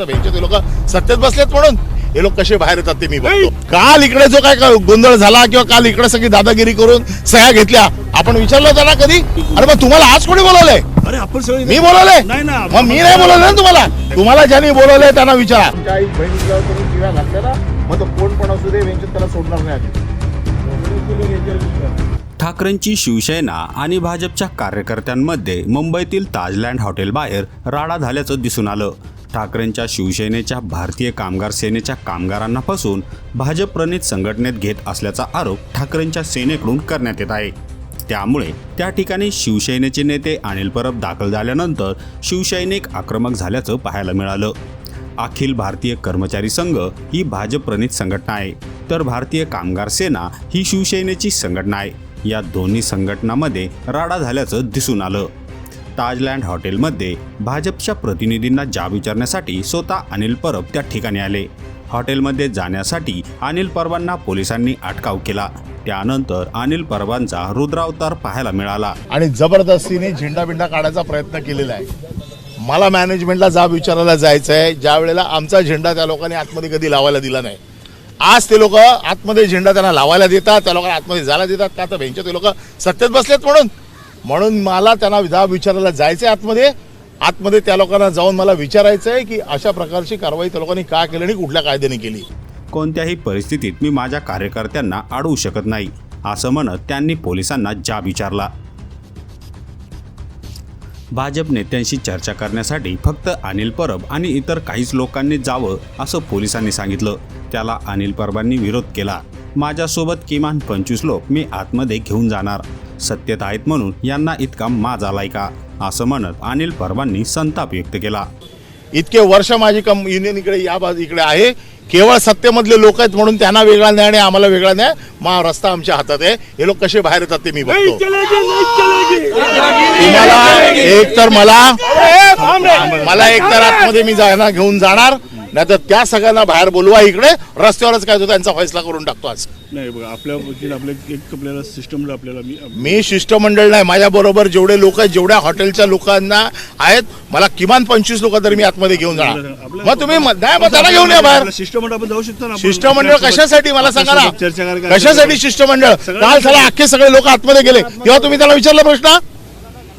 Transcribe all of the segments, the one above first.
लोक सत्तेत बसलेत म्हणून हे लोक कसे बाहेर येतात ते मी बघतो. काल इकडे जो काय गोंधळ झाला किंवा काल इकडे सगळी दादागिरी करून सह्या घेतल्या आपण विचारलं होतं ना कधी? अरे मग तुम्हाला आज कोणी बोलवलंय? अरे आपण सगळे मी बोलवलंय? नाही ना मग मी नाही बोलवलं ना तुम्हाला. तुम्हाला ज्यांनी बोलवलंय त्यांना विचारा. आई बहिणीला मग तो कोण पण असू दे त्याला सोडणार नाही ठाकरेंची शिवसेना आणि भाजपच्या कार्यकर्त्यांमध्ये मुंबईतील ताजलँड हॉटेलबाहेर राडा झाल्याचं दिसून आलं. ठाकरेंच्या शिवसेनेच्या भारतीय कामगार सेनेच्या कामगारांना फसून भाजप प्रणित संघटनेत घेत असल्याचा आरोप ठाकरेंच्या सेनेकडून करण्यात येत आहे. त्यामुळे त्या ठिकाणी शिवसेनेचे नेते अनिल परब दाखल झाल्यानंतर शिवसैनिक आक्रमक झाल्याचं पाहायला मिळालं. अखिल भारतीय कर्मचारी संघ ही भाजप प्रणित संघटना आहे तर भारतीय कामगार सेना ही शिवसेनेची संघटना आहे. या दोन्ही संघटनांमध्ये राडा झाल्याचं दिसून आलं. ताजलँड हॉटेलमध्ये भाजपच्या प्रतिनिधींना जाब विचारण्यासाठी स्वतः अनिल परब त्या ठिकाणी आले. हॉटेलमध्ये जाण्यासाठी अनिल परबांना पोलिसांनी अटकाव केला. त्यानंतर अनिल परबांचा रुद्रावतार पाहायला मिळाला. आणि जबरदस्तीने झेंडा बिंडा काढायचा प्रयत्न केलेला आहे. मला मॅनेजमेंटला जाब विचारायला जायचं आहे ज्या वेळेला आमचा झेंडा त्या लोकांनी आतमध्ये कधी लावायला दिला नाही. आज ते लोक आतमध्ये झेंडा त्यांना लावायला देतात त्या लोकांना आतमध्ये जायला देतात. का तर भेंच्या ते लोक सत्तेत बसलेत म्हणून. म्हणून मला त्यांना विधा विचारायला जायचं आहे आतमध्ये. आतमध्ये त्या लोकांना जाऊन मला विचारायचं आहे की अशा प्रकारची कारवाई त्या लोकांनी का केली आणि कुठल्या कायद्याने केली. कोणत्याही परिस्थितीत मी माझ्या कार्यकर्त्यांना अडवू शकत नाही असं म्हणत त्यांनी पोलिसांना जाब विचारला. भाजप नेत्यांशी चर्चा करण्यासाठी फक्त अनिल परब आणि इतर काहीच लोकांनी जावं असं पोलिसांनी सांगितलं. त्याला अनिल परबांनी विरोध केला. माझ्यासोबत किमान पंचवीस लोक मी आतमध्ये घेऊन जाणार. सत्तेत आहेत म्हणून यांना इतका माज आलाय का असं म्हणत अनिल परबांनी संताप व्यक्त केला. इतके वर्ष माझी कम युनियन इकडे या बाजू इकडे आहे. केवळ सत्तेमधले लोक आहेत म्हणून त्यांना वेगळा न्याय आणि आम्हाला वेगळा न्याय. मा रस्ता आमच्या हातात आहे. हे लोक कसे बाहेर येतात ते मी बघतो. तुम्हाला एक तर मला मला एक तर आतमध्ये मी जाणार घेऊन जाणार नाही तर त्या सगळ्यांना बाहेर बोलवा इकडे रस्त्यावरच काय तो त्यांचा फैसला करून टाकतो आज. नाही बघा आपल्या वतीने आपल्या एक आपल्याला सिस्टम आपल्याला मी मी शिष्टमंडळ नाही माझ्या बरोबर जेवढे लोक आहेत जेवढ्या हॉटेलच्या लोकांना आहेत मला किमान पंचवीस लोक तरी मी आतमध्ये घेऊन जाणार. मग तुम्ही नाही मग त्यांना घेऊन या बाहेर. शिष्टमंडळ आपण जाऊ शकतो ना आपण. शिष्टमंडळ कशासाठी मला सांगा ना. आपल्यासोबत चर्चा करायला कशासाठी शिष्टमंडळ? काल झाला अख्खे सगळे लोक आतमध्ये गेले. तेव्हा तुम्ही त्याला विचारला प्रश्न?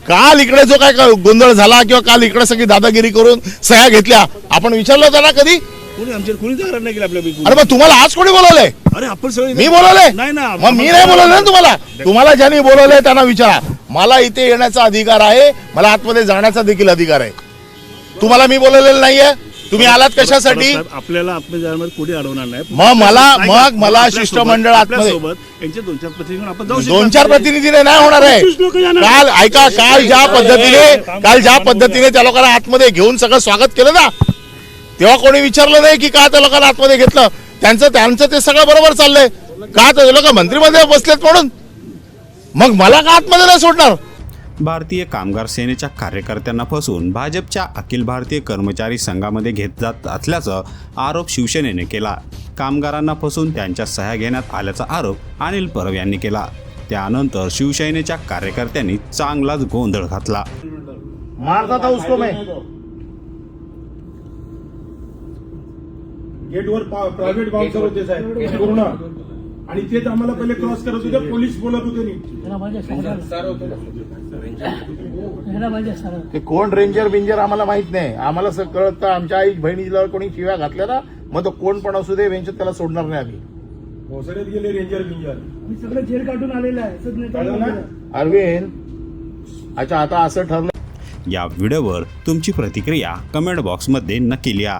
काल इकडे जो काय गोंधळ झाला किंवा काल इकडे सगळी दादागिरी करून सह्या घेतल्या आपण विचारलं ना कधी? कोणी आमच्या कोणी तक्रार नाही केली आपल्या बिलकुल. अरे मग तुम्हाला आज कोणी बोलवलंय? अरे आपण सगळे मी बोलवलंय? नाही ना मग मी नाही बोलवलं ना तुम्हाला? तुम्हाला ज्यांनी बोलवलंय त्यांना विचारा. मला इथे येण्याचा अधिकार आहे मला आतमध्ये जाण्याचा देखील अधिकार आहे. तुम्हाला मी बोलवलेलं नाहीये? तुम्ही आलात कशासाठी? आपल्याला आतमध्ये जाण्यामध्ये कोणी अडवणार नाही. मग मला मग? मला शिष्टमंडळ आतमध्ये यांचे दोन चार प्रतिनिधी आपण जाऊ शकतो. दोन चार प्रतिनिधीने नाही होणार आहे. काल ऐका काल ज्या पद्धतीने काल ज्या पद्धतीने त्या लोकांना आतमध्ये घेऊन सगळं स्वागत केलं ना तेव्हा कोणी विचारलं नाही की का त्या लोकांना आतमध्ये घेतलं? त्यांचं त्यांचं ते सगळं बरोबर चाललंय. का ते लोक मंत्रिमध्ये बसलेत म्हणून? मग मला का आतमध्ये नाही सोडणार? भारतीय कामगार सेनेच्या कार्यकर्त्यांना फसवून भाजपच्या अखिल भारतीय कर्मचारी संघामध्ये घेत जात असल्याचा आरोप शिवसेनेने केला. कामगारांना फसवून त्यांच्या सह्या घेण्यात आल्याचा आरोप अनिल परब यांनी केला. त्यानंतर शिवसेनेच्या कार्यकर्त्यांनी चांगलाच गोंधळ घातला. था उसको मैं. गेटवर प्रायव्हेट बाउन्सर होते साहेब. पूर्ण. आणि तेच आम्हाला पहिले क्रॉस करत होते पोलीस बोलत होते. ते कोण रेंजर बिंजर आम्हाला माहीत नाही. आम्हाला कळतं आमच्या आई बहिणीला कोणी शिव्या घातल्या ना मग तो कोण पण असू दे वेंचत त्याला सोडणार नाही आम्ही. भोसड्यात गेले रेंजर बिंजर मी सगळं जेल काढून आलेलं आहे अरविंद अच्छा आता असं ठरलं या व्हिडिओवर तुमची प्रतिक्रिया कमेंट बॉक्समध्ये नक्की लिहा.